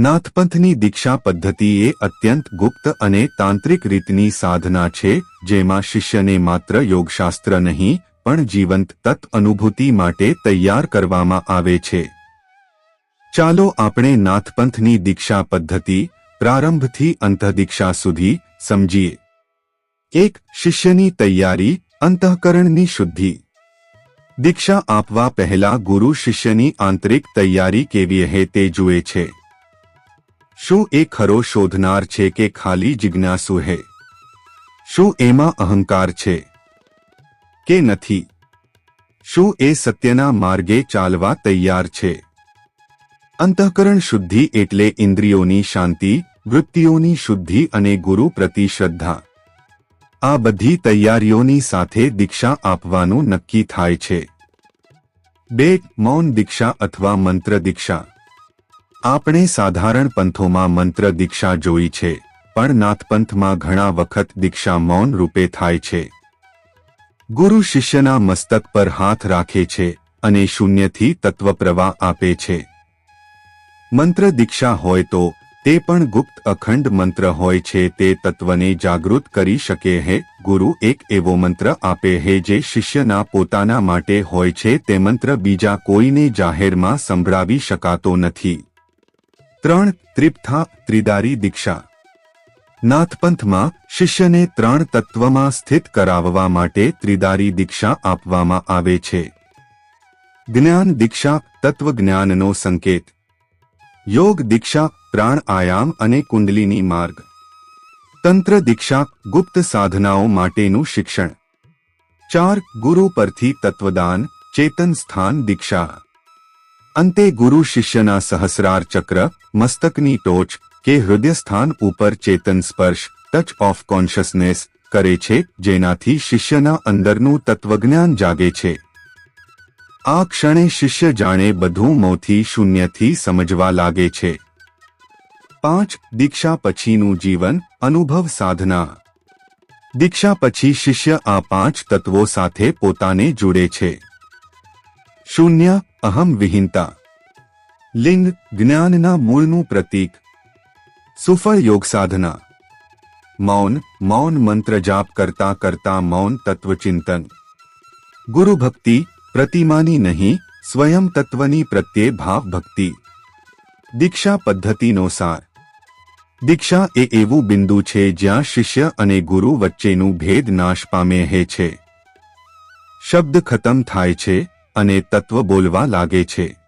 નાથપંથની દીક્ષા પદ્ધતિ એ અત્યંત ગુપ્ત અને તાંત્રિક રીતની સાધના છે, જેમાં શિષ્યને માત્ર યોગશાસ્ત્ર નહીં, પણ જીવંત તત્ અનુભૂતિ માટે તૈયાર કરવામાં આવે છે. ચાલો આપણે નાથપંથની દીક્ષા પદ્ધતિ પ્રારંભથી અંતઃદીક્ષા સુધી સમજીએ. એક, શિષ્યની તૈયારી, અંતઃકરણની શુદ્ધિ. દીક્ષા આપવા પહેલા ગુરુ શિષ્યની આંતરિક તૈયારી કેવી હે તે જુએ છે. શું એ ખરો શોધનાર છે કે ખાલી જિજ્ઞાસુ હે? શું એમાં અહંકાર છે? કે નથી? શું એ સત્યના માર્ગે ચાલવા તૈયાર છે? અંતઃકરણ શુદ્ધિ એટલે ઇન્દ્રિયોની શાંતિ, વૃત્તિઓની શુદ્ધિ અને ગુરુ પ્રતિ શ્રદ્ધા. આ બધી તૈયારીઓની સાથે દીક્ષા આપવાનું નક્કી થાય છે. બે મૌન દીક્ષા અથવા મંત્ર દીક્ષા. આપણે સાધારણ પંથોમાં મંત્ર દીક્ષા જોઈ છે, પણ નાથપંથમાં ઘણા વખત દીક્ષા મૌન રૂપે થાય છે. ગુરુ શિષ્યના મસ્તક પર હાથ રાખે છે અને શૂન્યથી તત્વપ્રવાહ આપે છે. મંત્ર દીક્ષા હોય તો, તે પણ ગુપ્ત અખંડ મંત્ર હોય છે, તે તત્વને જાગૃત કરી શકે હે, ગુરુ એક એવો મંત્ર આપે હે જે શિષ્યના પોતાના માટે હોય છે, તે મંત્ર બીજા કોઈને જાહેરમાં સંભળાવી શકાતો નથી. ત્રણ ત્રિપ્થા ત્રિદારી દીક્ષા. નાથપંથમાં શિષ્યને ત્રણ તત્વમાં સ્થિત કરાવવા માટે ત્રિદારી દીક્ષા આપવામાં આવે છે. જ્ઞાન દીક્ષા તત્વજ્ઞાનનો સંકેત. યોગ દીક્ષા પ્રાણાયામ અને કુંડલીની માર્ગ. તંત્ર દીક્ષા ગુપ્ત સાધનાઓ માટેનું શિક્ષણ. ચાર ગુરુ પરથી તત્વદાન ચેતન સ્થાન દીક્ષા. અંતે ગુરુ શિષ્યના સહસ્રાર ચક્ર, મસ્તકની ટોચ કે હૃદયસ્થાન ઉપર ચેતન સ્પર્શ ટચ ઓફ કોન્શિયસનેસ કરે છે, જેનાથી શિષ્યના અંદરનું તત્વજ્ઞાન જાગે છે. આ ક્ષણે શિષ્ય જાણે બધું મોથી શૂન્યથી સમજવા લાગે છે. પાંચ, દીક્ષા પછીનું જીવન, અનુભવ સાધના. દીક્ષા પછી શિષ્ય આ પાંચ તત્વો સાથે પોતાને જોડે છે. શૂન્ય અહમ વિહીનતા લિંગ જ્ઞાનના મૂળનું પ્રતીક સુફળ યોગ સાધના મૌન મૌન મંત્ર જાપ કરતા કરતા મૌન તત્વચિંતન ગુરુ ભક્તિ પ્રતિમાની નહીં સ્વયં તત્વની પ્રત્યે ભાવ ભક્તિ દીક્ષા પદ્ધતિનો સાર દીક્ષા એ એવું બિંદુ છે જ્યાં શિષ્ય અને ગુરુ વચ્ચેનું ભેદ નાશ પામે હે છે શબ્દ ખતમ થાય છે અને તત્વ બોલવા લાગે છે.